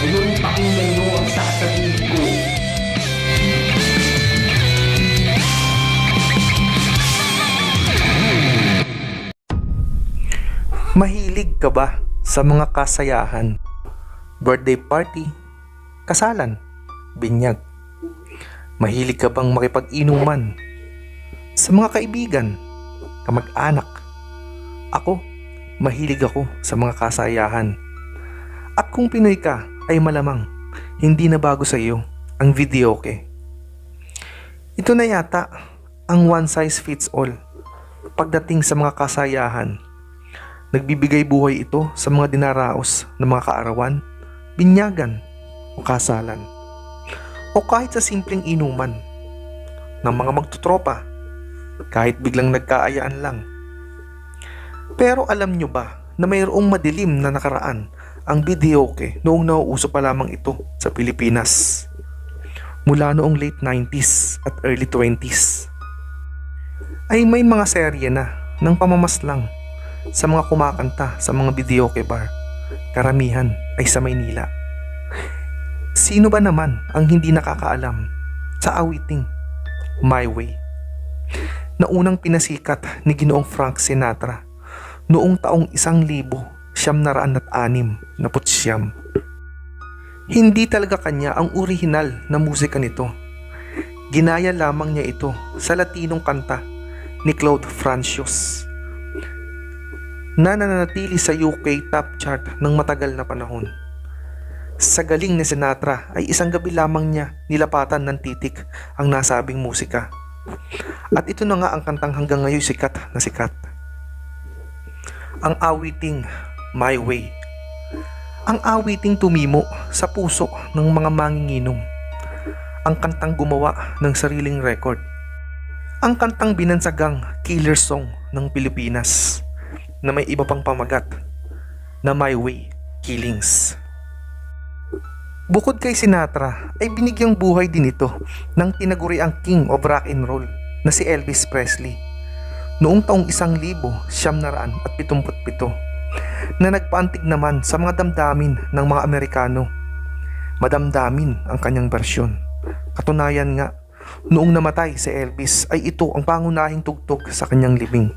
Ngayon pakinggan nyo ang sasabihin ko. Mahilig ka ba sa mga kasayahan? Birthday party, kasalan, binyag. Mahilig ka bang makipag-inuman sa mga kaibigan, kamag-anak? Ako, mahilig ako sa mga kasayahan. At kung Pinoy ka, ay malamang hindi na bago sa iyo ang videoke. Ito na yata ang one size fits all pagdating sa mga kasayahan. Nagbibigay buhay ito sa mga dinaraos ng mga kaarawan, binyagan o kasalan. O kahit sa simpleng inuman ng mga magtutropa, kahit biglang nagkaayaan lang. Pero alam nyo ba na mayroong madilim na nakaraan ang videoke noong nauuso pa lamang ito sa Pilipinas? Mula noong late 90s at early 20s ay may mga serye na ng pamamaslang sa mga kumakanta sa mga videoke bar. Karamihan ay sa Maynila. Sino ba naman ang hindi nakakaalam sa awiting My Way na unang pinasikat ni Ginoong Frank Sinatra noong taong isang libo siyam na raan at anim na putsyam. Hindi talaga kanya ang orihinal na musika nito. Ginaya lamang niya ito sa latinong kanta ni Claude Francios na nananatili sa UK top chart ng matagal na panahon. Sa galing ni Sinatra ay isang gabi lamang niya nilapatan ng titik ang nasabing musika. At ito na nga ang kantang hanggang ngayon sikat na sikat. Ang awiting My Way. Ang awiting tumimo sa puso ng mga manginginom. Ang kantang gumawa ng sariling record. Ang kantang binansagang killer song ng Pilipinas na may iba pang pamagat na My Way Killings. Bukod kay Sinatra ay binigyang buhay din ito ng tinaguriang king of rock and roll na si Elvis Presley noong taong isang libo siyam na nagpaantig naman sa mga damdamin ng mga Amerikano. Madamdamin ang kanyang bersyon. Katunayan nga, noong namatay si Elvis ay ito ang pangunahing tugtog sa kanyang libing.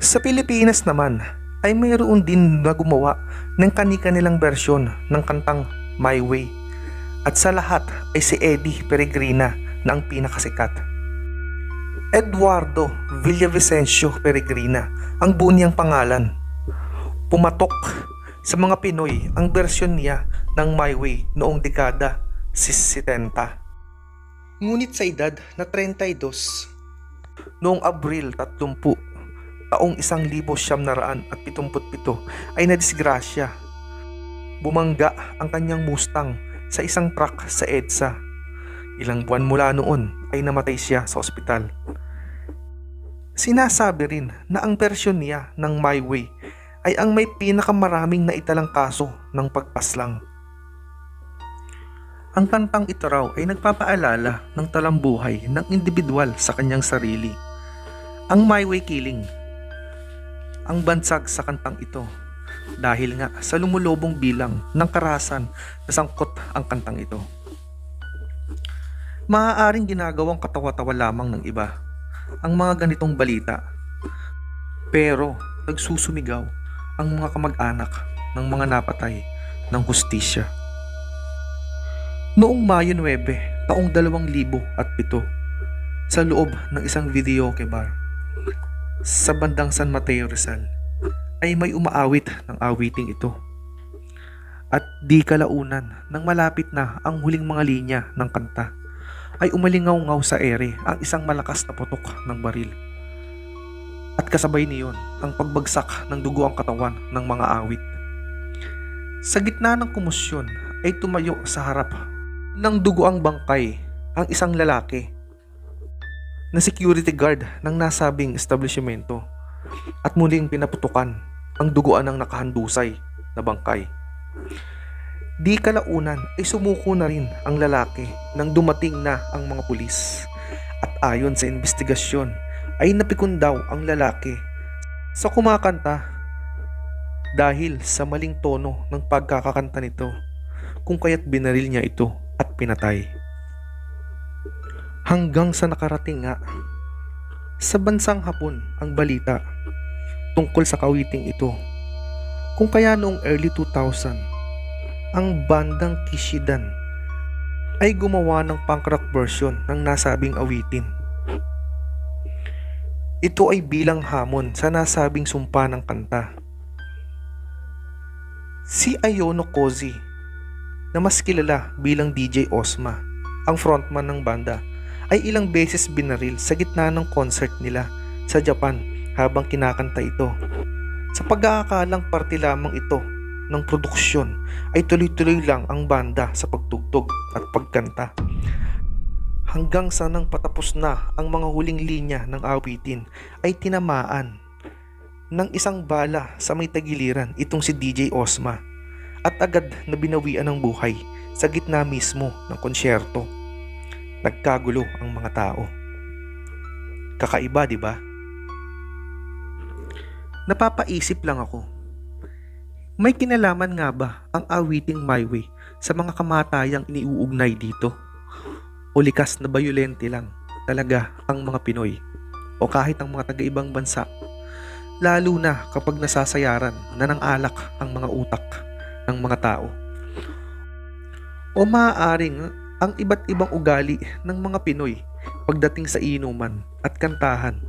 Sa Pilipinas naman ay mayroon din na gumawa ng kanika nilang bersyon ng kantang My Way. At sa lahat ay si Eddie Peregrina na ang pinakasikat. Eduardo Villavicencio Peregrina ang buo niyang pangalan. Pumatok sa mga Pinoy ang bersyon niya ng My Way noong dekada 60. Ngunit sa edad na 32, noong Abril 30, taong isang libo siyam na raan at pitumput pito ay nadisgrasya. Bumangga ang kanyang Mustang sa isang truck sa EDSA. Ilang buwan mula noon ay namatay siya sa ospital. Sinasabi rin na ang bersyon niya ng My Way ay ang may pinakamaraming naitalang kaso ng pagpaslang. Ang kantang ito raw ay nagpapaalala ng talambuhay ng individual sa kanyang sarili. Ang My Way Killing ang bansag sa kantang ito dahil nga sa lumulobong bilang ng karahasan na sangkot ang kantang ito. Maaaring ginagawang katawa-tawa lamang ng iba ang mga ganitong balita. Pero nagsusumigaw ang mga kamag-anak ng mga napatay ng hustisya. Noong Mayo 9, taong 2007, sa loob ng isang videoke bar, sa bandang San Mateo Rizal ay may umaawit ng awiting ito. At di kalaunan nang malapit na ang huling mga linya ng kanta ay umalingaw-ngaw sa ere ang isang malakas na putok ng baril. At kasabay niyon ang pagbagsak ng dugo ang katawan ng mga awit. Sa gitna ng kumusyon ay tumayo sa harap ng dugo ang bangkay ang isang lalaki na security guard ng nasabing establishmento at muling pinaputukan ang duguan ng nakahandusay na bangkay. Di kalaunan ay sumuko na rin ang lalaki nang dumating na ang mga pulis at ayon sa investigasyon ay napikon daw ang lalaki sa kumakanta dahil sa maling tono ng pagkakakanta nito kung kaya't binaril niya ito at pinatay. Hanggang sa nakarating nga sa bansang Hapon ang balita tungkol sa kawiting ito kung kaya noong early 2000 ang bandang Kishidan ay gumawa ng punk rock version ng nasabing awitin. Ito ay bilang hamon sa nasabing sumpa ng kanta. Si Ayono Kozi, na mas kilala bilang DJ Osma, ang frontman ng banda, ay ilang beses binaril sa gitna ng concert nila sa Japan habang kinakanta ito. Sa pag-aakalang parte lamang ito ng produksyon ay tuloy-tuloy lang ang banda sa pagtugtog at pagkanta. Hanggang sa nang patapos na ang mga huling linya ng awitin ay tinamaan ng isang bala sa may tagiliran itong si DJ Osma at agad na binawian ng buhay sa gitna mismo ng konsyerto. Nagkagulo ang mga tao. Kakaiba, di ba? Napapaisip lang ako. May kinalaman nga ba ang awiting My Way sa mga kamatayang iniuugnay dito? O likas na bayolente lang talaga ang mga Pinoy o kahit ang mga taga-ibang bansa lalo na kapag nasasayaran na ng alak ang mga utak ng mga tao. O maaaring ang iba't ibang ugali ng mga Pinoy pagdating sa inuman at kantahan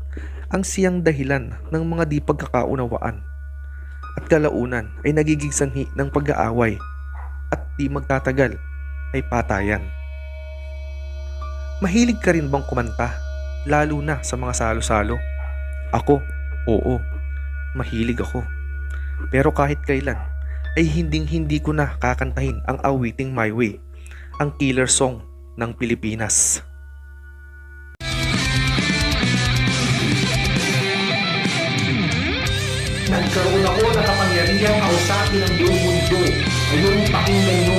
ang siyang dahilan ng mga di pagkakaunawaan at kalaunan ay nagiging sanhi ng pag-aaway at di magtatagal ay patayan. Mahilig ka rin bang kumanta lalo na sa mga salo-salo? Ako, oo, mahilig ako. Pero kahit kailan ay hinding hindi ko na kakantahin ang awiting My Way, ang killer song ng Pilipinas. Nagkaroon ako ng kapangyarihan kausapin ang buong mundo. Ngayon pakinggan mo